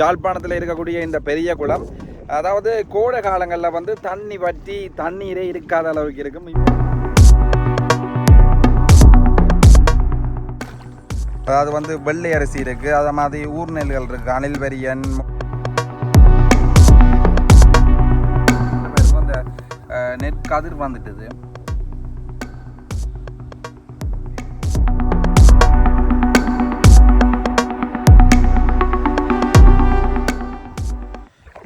ஜாழ்ப்பாணத்தில் இருக்கக்கூடிய இந்த பெரிய குளம். அதாவது கோடை காலங்களில் வந்து தண்ணி வற்றி தண்ணீரே இருக்காத அளவுக்கு இருக்கும். அதாவது வந்து வெள்ளை அரிசி இருக்குது அதை மாதிரி ஊர் நெல்கள் இருக்குது அணில் வெரியன். அந்த நெற்கதிர் வந்துட்டுது.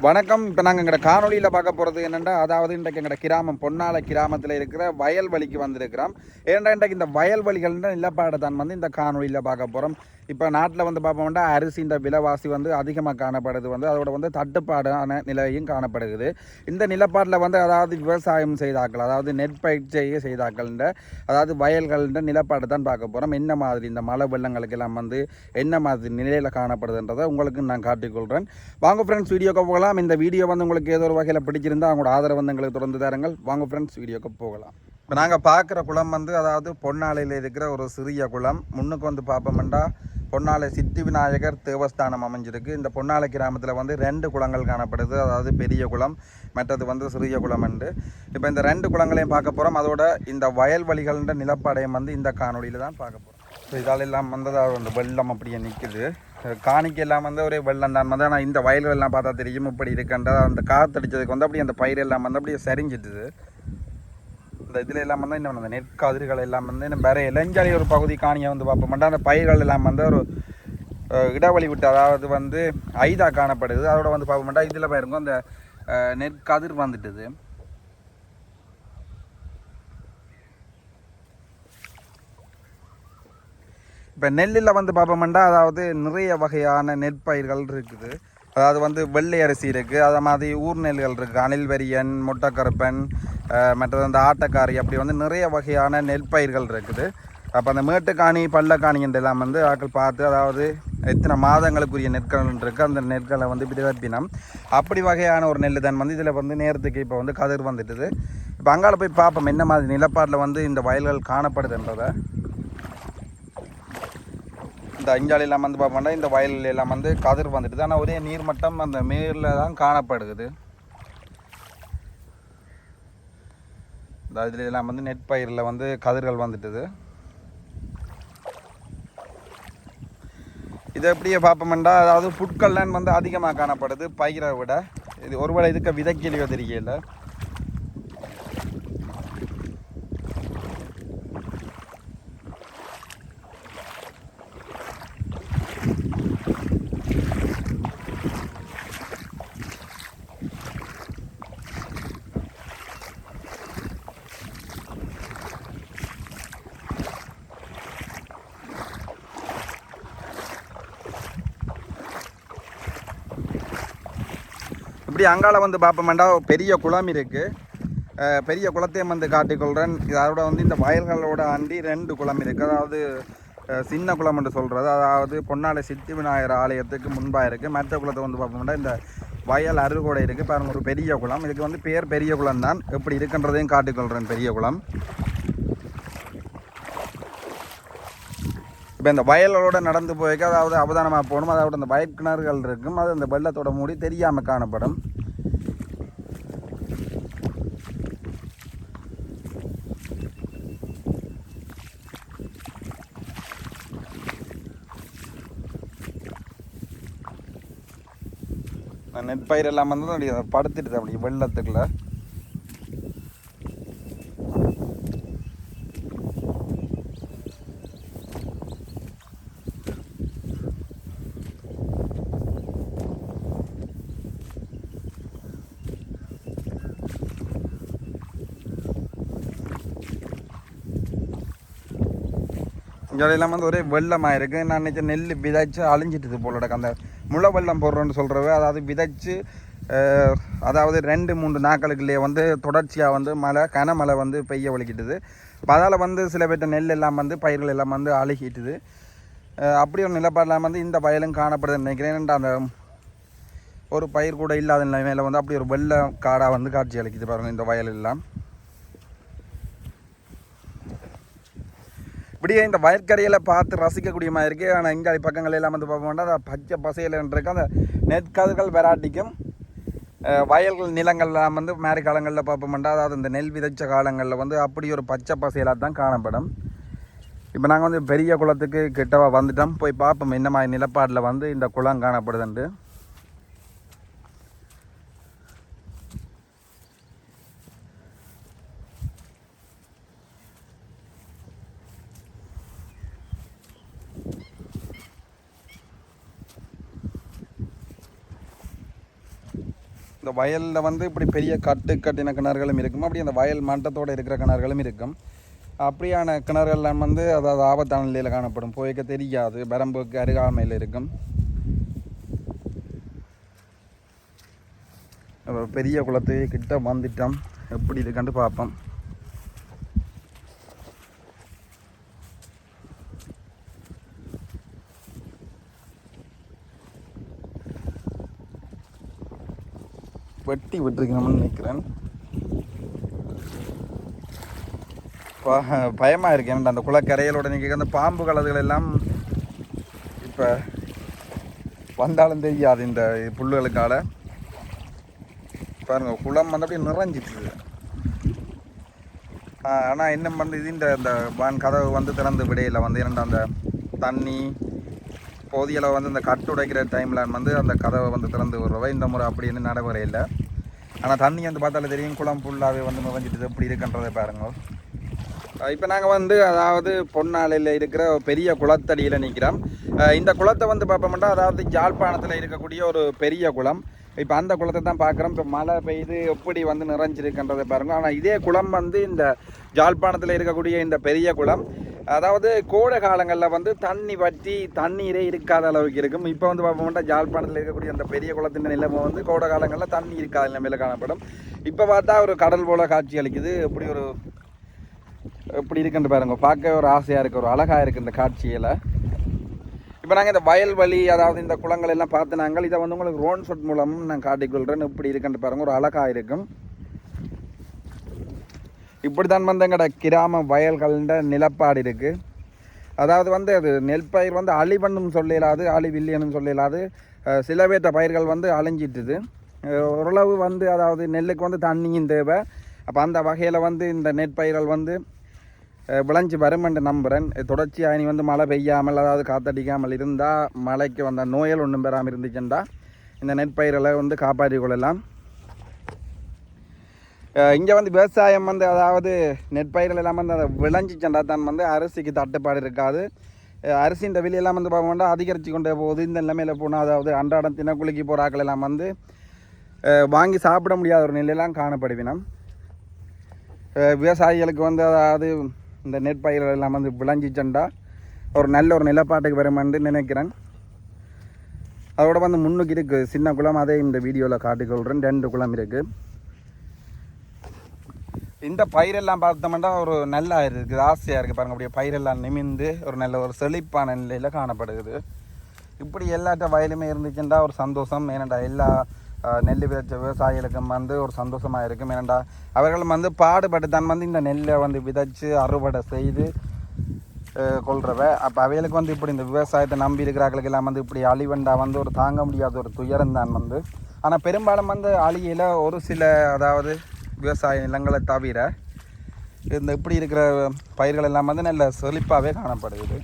வணக்கம். இப்போ நாங்கள் எங்களோட காணொலியில் பார்க்க போகிறது என்னென்னா அதாவது இன்றைக்கு எங்களோட கிராமம் பொன்னாலை கிராமத்தில் இருக்கிற வயல்வெளிக்கு வந்திருக்கிறோம். ஏன்னா இன்றைக்கு இந்த வயல்வெளிகள்ன்ற நிலப்பாடை தான் வந்து இந்த காணொலியில் பார்க்க போகிறோம் இப்போ நாட்டில் வந்து பார்ப்போம்னா அரிசின்ற விலைவாசி வந்து அதிகமாக காணப்படுது வந்து அதோட வந்து தட்டுப்பாடான நிலையும் காணப்படுகிறது. இந்த நிலப்பாட்டில் வந்து அதாவது விவசாயம் செய்தாக்கள் அதாவது நெற்பயிற்சியை செய்தாக்கள்ன்ற அதாவது வயல்கள்ன்ற நிலப்பாடு தான் பார்க்க போகிறோம் என்ன மாதிரி இந்த மழை வெள்ளங்களுக்கு எல்லாம் வந்து என்ன மாதிரி நிலையில் காணப்படுதுன்றதை உங்களுக்கு நான் காட்டிக்கொள்கிறேன் வாங்க ஃப்ரெண்ட்ஸ் வீடியோக்கு போகலாம். இந்த வீடியோ வந்து உங்களுக்கு ஏதோ ஒரு வகையில் பிடிச்சிருந்தால் அவங்களோட ஆதரவு வந்து எங்களுக்கு தொடர்ந்து தாருங்கள். வாங்க ஃப்ரெண்ட்ஸ் வீடியோக்கு போகலாம். இப்போ நாங்கள் பார்க்குற குளம் வந்து அதாவது பொன்னாலையில் இருக்கிற ஒரு சிறிய குளம். முன்னுக்கு வந்து பார்ப்போம்னா பொன்னாலை சித்தி விநாயகர் தேவஸ்தானம் அமைஞ்சிருக்கு. இந்த பொன்னாலை கிராமத்தில் வந்து ரெண்டு குளங்கள் காணப்படுது. அதாவது பெரிய குளம் மற்றது வந்து சிறிய குளம் உண்டு இப்போ இந்த ரெண்டு குளங்களையும் பார்க்க போகிறோம் அதோட இந்த வயல்வெளிகள்ன்ற நிலப்படையம் வந்து இந்த காணொலியில் தான் பார்க்க போகிறோம் ஸோ இதால் வந்து அதாவது அந்த வெள்ளம் அப்படியே நிற்குது காணிக்கு எல்லாம் வந்து ஒரே வெள்ளம் தான். வந்து ஆனால் இந்த வயல்கள்லாம் பார்த்தா தெரியும். இப்படி இருக்குன்ற அந்த காற்றடிச்சதுக்கு வந்து அப்படியே அந்த பயிர் எல்லாம் வந்து அப்படியே சரிஞ்சிட்டுது. இந்த இதில் எல்லாம் வந்து இன்னும் அந்த நெற்கதிர்கள் எல்லாம் வந்து இன்னும் வேறு இளஞ்சாலி ஒரு பகுதி காணியை வந்து பார்ப்போம். அந்த பயிர்கள் எல்லாம் வந்து ஒரு அஹ், இடைவெளி விட்டு அதாவது வந்து ஐதா காணப்படுது. அதோட வந்து பார்ப்போம்டா இதில் பாருங்க அந்த நெற்காதிர் நெற்கதிர் வந்துட்டுது. இப்போ நெல்லில் வந்து பார்ப்போம்னா அதாவது நிறைய வகையான நெற்பயிர்கள் இருக்குது. அதாவது வந்து வெள்ளை அரிசி இருக்குது அதை மாதிரி ஊர் நெல்கள் இருக்குது அணில் வெரியன் முட்டைக்கருப்பன் மற்றது அந்த ஆட்டக்காரி அப்படி வந்து நிறைய வகையான நெற்பயிர்கள் இருக்குது. அப்போ அந்த மேட்டுக்காணி பள்ளக்காணி எல்லாம் வந்து ஆட்கள் பார்த்து அதாவது எத்தனை மாதங்களுக்குரிய நெற்கள் இருக்குது அந்த நெற்களை வந்து விதப்பினம் அப்படி வகையான ஒரு நெல் தான் வந்து இதில் வந்து நேரத்துக்கு இப்போ வந்து கதிர் வந்துட்டுது. இப்போ அங்கால போய் பார்ப்போம் என்ன மாதிரி நிலப்பாட்டில் வந்து இந்த வயல்கள் காணப்படுதுன்றதை. இந்த அஞ்சாலையெல்லாம் வந்து பார்ப்போம்னா இந்த வயல் எல்லாம் வந்து கதிர் வந்துடுது. ஆனால் ஒரே நீர்மட்டம் அந்த மேரில் தான் காணப்படுது இந்த இதில் எல்லாம் வந்து நெற்பயிரில் வந்து கதிர்கள் வந்துட்டுது. இதை எப்படியே பார்ப்போம்டா அதாவது புட்கள்லாம் வந்து அதிகமாக காணப்படுது பயிரை விட. இது ஒருவேளை இதுக்கு விதைக்கலையோ தெரியல. இப்படி அங்கால வந்து பார்ப்போம்டா பெரிய குளம் இருக்குது பெரிய குளத்தையும் வந்து காட்டிக்கொள்கிறேன் இதோட வந்து இந்த வயல்களோட அண்டி ரெண்டு குளம் இருக்குது அதாவது சின்ன குளம் என்று சொல்கிறது அதாவது பொன்னாலை சித்தி விநாயகர் ஆலயத்துக்கு முன்பாக இருக்குது மற்ற குளத்தை வந்து பார்ப்போம்னா இந்த வயல் அருகோடை இருக்குது பாருங்கள் ஒரு பெரிய குளம். இதுக்கு வந்து பேர் பெரிய குளம் தான். எப்படி இருக்குன்றதையும் காட்டிக்கொள்கிறேன் பெரிய குளம். இப்போ இந்த வயலோட நடந்து போய்க்க அதாவது அவதானமாக போகணும். அதாவது அந்த வயற்கிணறுகள் இருக்கும். அது அந்த வெள்ளத்தோட மூடி தெரியாமல் காணப்படும். நெற்பயிர் எல்லாம் வந்து அப்படி படுத்துட்டு அப்படி வெள்ளத்துக்குள்ள. இங்கே வந்து ஒரே வெள்ளமாக இருக்குது நான் நினச்ச நெல் விதைச்சு அழிஞ்சிட்டுது போலோட அந்த முளை வெள்ளம் போடுறோன்னு சொல்கிறவ அதாவது விதைச்சு அதாவது ரெண்டு மூன்று நாட்களுக்குள்ளேயே வந்து தொடர்ச்சியாக வந்து மழை கனமழை வந்து பெய்ய ஒழிக்கிட்டுது அதால் வந்து சில பேர்ட்ட நெல் எல்லாம் வந்து பயிர்கள் எல்லாம் வந்து அழுகிட்டுது. அப்படி ஒரு நிலப்பாடெல்லாம் வந்து இந்த வயலும் காணப்படுதுன்னு நினைக்கிறேன். அந்த ஒரு பயிர் கூட இல்லாத நிலைமையில் வந்து அப்படி ஒரு வெள்ளை காடாக வந்து காட்சி அளிக்குது பாருங்கள் இந்த வயல் எல்லாம். இப்படியே இந்த வயற்கரையில் பார்த்து ரசிக்கக்கூடிய மாதிரி இருக்குது ஆனால் இங்கே பக்கங்கள் எல்லாம் வந்து பார்ப்போம்னா அந்த பச்சை பசையில் இருக்கு. அந்த நெற்கதிர்கள் வெராட்டிக்கும் வயல்கள் நிலங்கள்லாம் வந்து மேரி காலங்களில் பார்ப்போம்னா அதாவது இந்த நெல் விதைச்ச காலங்களில் வந்து அப்படி ஒரு பச்சை பசையிலாக தான் காணப்படும். இப்போ நாங்கள் வந்து பெரிய குளத்துக்கு கிட்டவா வந்துட்டோம். போய் பார்ப்போம் என்ன மாதிரி நிலப்பாடில் வந்து இந்த குளம் காணப்படுதுன்ட்டு. இந்த வயலில் வந்து இப்படி பெரிய கட்டு கட்டின கிணறுகளும் இருக்கும். அப்படி அந்த வயல் மண்டத்தோடு இருக்கிற கிணறுகளும் இருக்கும். அப்படியான கிணறுகள்லாம் வந்து அதாவது ஆபத்தான நிலையில் காணப்படும். போய்க்க தெரியாது. பெரம்புக்கு அருகாமையில் இருக்கும். பெரிய குளத்து கிட்ட வந்துட்டோம். எப்படி இருக்குன்னு பார்ப்போம். வெட்டி விட்டுருக்கணும்னு நினைக்கிறேன். பயமாக பயமா இருக்கு. ஏன்னா அந்த குளக்கரையலோட நிற்க அந்த பாம்பு கலதுகள் எல்லாம் இப்போ வந்தாலும் தெரியாது இந்த புல்லுகளுக்கால பாருங்க குளம் வந்து அப்படியே நிறைஞ்சிட்டு ஆனால் என்ன பண்ணுறது இந்த இந்த வான் கதவு வந்து திறந்து விடையில் வந்து என்னென்ன அந்த தண்ணி போதிய அளவு வந்து இந்த கட்டு உடைக்கிற டைமில் வந்து அந்த கதவை வந்து திறந்து விடுறவை இந்த முறை அப்படின்னு நடைமுறை இல்லை. ஆனால் தண்ணி வந்து பார்த்தாலே தெரியும் குளம் ஃபுல்லாகவே வந்து மிதஞ்சிட்டு எப்படி இருக்குன்றதை பாருங்க. இப்போ நாங்கள் வந்து அதாவது பொன்னாலையில் இருக்கிற ஒரு பெரிய குளத்தடியில் நிற்கிறோம் இந்த குளத்தை வந்து பார்ப்போம்னா அதாவது யாழ்ப்பாணத்தில் இருக்கக்கூடிய ஒரு பெரிய குளம். இப்போ அந்த குளத்தை தான் பார்க்குறோம். இப்போ மழை பெய்து எப்படி வந்து நிறைஞ்சிருக்குன்றதை பாருங்க. ஆனால் இதே குளம் வந்து இந்த ஜாழ்ப்பாணத்தில் இருக்கக்கூடிய இந்த பெரிய குளம். அதாவது கோடை காலங்களில் வந்து தண்ணி வற்றி தண்ணீரே இருக்காத அளவுக்கு இருக்கும். இப்போ வந்து பார்ப்போம்னா ஜாழ்ப்பாணத்தில் இருக்கக்கூடிய அந்த பெரிய குளத்தின் நிலைமை வந்து கோடை காலங்களில் தண்ணி இருக்காத நிலைமையில் காணப்படும். இப்போ பார்த்தா ஒரு கடல் போல காட்சி அளிக்குது. இப்படி ஒரு இப்படி இருக்குன்னு பாருங்க. பார்க்க ஒரு ஆசையாக இருக்குது ஒரு அழகாக இருக்குது இந்த காட்சியில். இப்போ நாங்கள் இந்த வயல்வெளி அதாவது இந்த குளங்கள் எல்லாம் பார்த்து நாங்கள் இதை வந்து உங்களுக்கு ரோன் ஷாட் மூலம் நான் காட்டிக்கொள்கிறேன் இப்படி இருக்குன்னு பாருங்க ஒரு அழகாக இருக்கும். இப்படி தான் வந்து எங்களோட கிராம வயல்கள்ன்ற நிலப்பாடு இருக்குது அதாவது வந்து அது நெல் பயிர் வந்து அழிவண்ணும் சொல்லலாது அழிவில்லியன்னு சொல்லலாது. சில பேர்த்த பயிர்கள் வந்து அழிஞ்சிட்டுது. ஓரளவு வந்து அதாவது நெல்லுக்கு வந்து தண்ணியும் தேவை. அப்போ அந்த வகையில் வந்து இந்த நெற்பயிர்கள் வந்து விளைஞ்சி விளைஞ்சு வருமென்று நம்புகிறேன் தொடர்ச்சியாக இனி வந்து மழை பெய்யாமல் அதாவது காத்தடிக்காமல் இருந்தால் மழைக்கு வந்த நோயல் ஒன்றும் பெறாமல் இருந்துச்சுண்டா. இந்த நெற்பயிர்களை வந்து காப்பாற்றி கொள்ளலாம். இங்கே வந்து விவசாயம் வந்து அதாவது நெற்பயிர்கள் எல்லாம் வந்து அதை விளைஞ்சிச்சண்டா தான் வந்து அரிசிக்கு தட்டுப்பாடு இருக்காது. அரிசின்ற விலையெல்லாம் வந்து பார்ப்போம்னா அதிகரித்து கொண்டே போகுது. இந்த நிலைமையில் போனால் அதாவது அன்றாடம் தினக்குளிக்கு போகிறாக்கள் எல்லாம் வந்து வாங்கி சாப்பிட முடியாத ஒரு நிலையெல்லாம் காணப்படுவினம் விவசாயிகளுக்கு வந்து அதாவது இந்த நெற்பயிர்கள் எல்லாம் வந்து விளைஞ்சிச்சண்டா ஒரு நல்ல ஒரு நிலப்பாட்டுக்கு வருமென்று நினைக்கிறேன். அதோட வந்து முன்னுக்கு இருக்குது சின்ன குளம் அதே இந்த வீடியோவில் காட்டிக்கொள்கிறேன் ரெண்டு குளம் இருக்குது இந்த பயிரெல்லாம் பார்த்தோம்னா ஒரு நல்லா இருக்குது ஆசையாக இருக்குது. பாருங்கள் அப்படியே பயிரெல்லாம் நிமிந்து ஒரு நல்ல ஒரு செழிப்பான நிலையில் காணப்படுகிறது. இப்படி எல்லாட்ட வயலுமே இருந்துச்சுன்னா ஒரு சந்தோஷம். ஏனண்டா எல்லா நெல் விதைச்ச விவசாயிகளுக்கும் வந்து ஒரு சந்தோஷமாக இருக்கும். ஏனண்டா அவர்கள் வந்து பாடுபட்டு தான் வந்து இந்த நெல்லை வந்து விதைச்சு அறுவடை செய்து அஹ், கொள்றவ. அப்போ அவைகளுக்கு வந்து இப்படி இந்த விவசாயத்தை நம்பி இருக்கிறார்களுக்கு எல்லாம் வந்து இப்படி அழிவண்டா வந்து ஒரு தாங்க முடியாத ஒரு துயரம் தான் வந்து. ஆனால் பெரும்பாலும் வந்து அழியில் ஒரு சில அதாவது விவசாய நிலங்களை தவிர இந்த இப்படி இருக்கிற பயிர்கள் எல்லாம் வந்து நல்ல செழிப்பாகவே காணப்படுகிறது.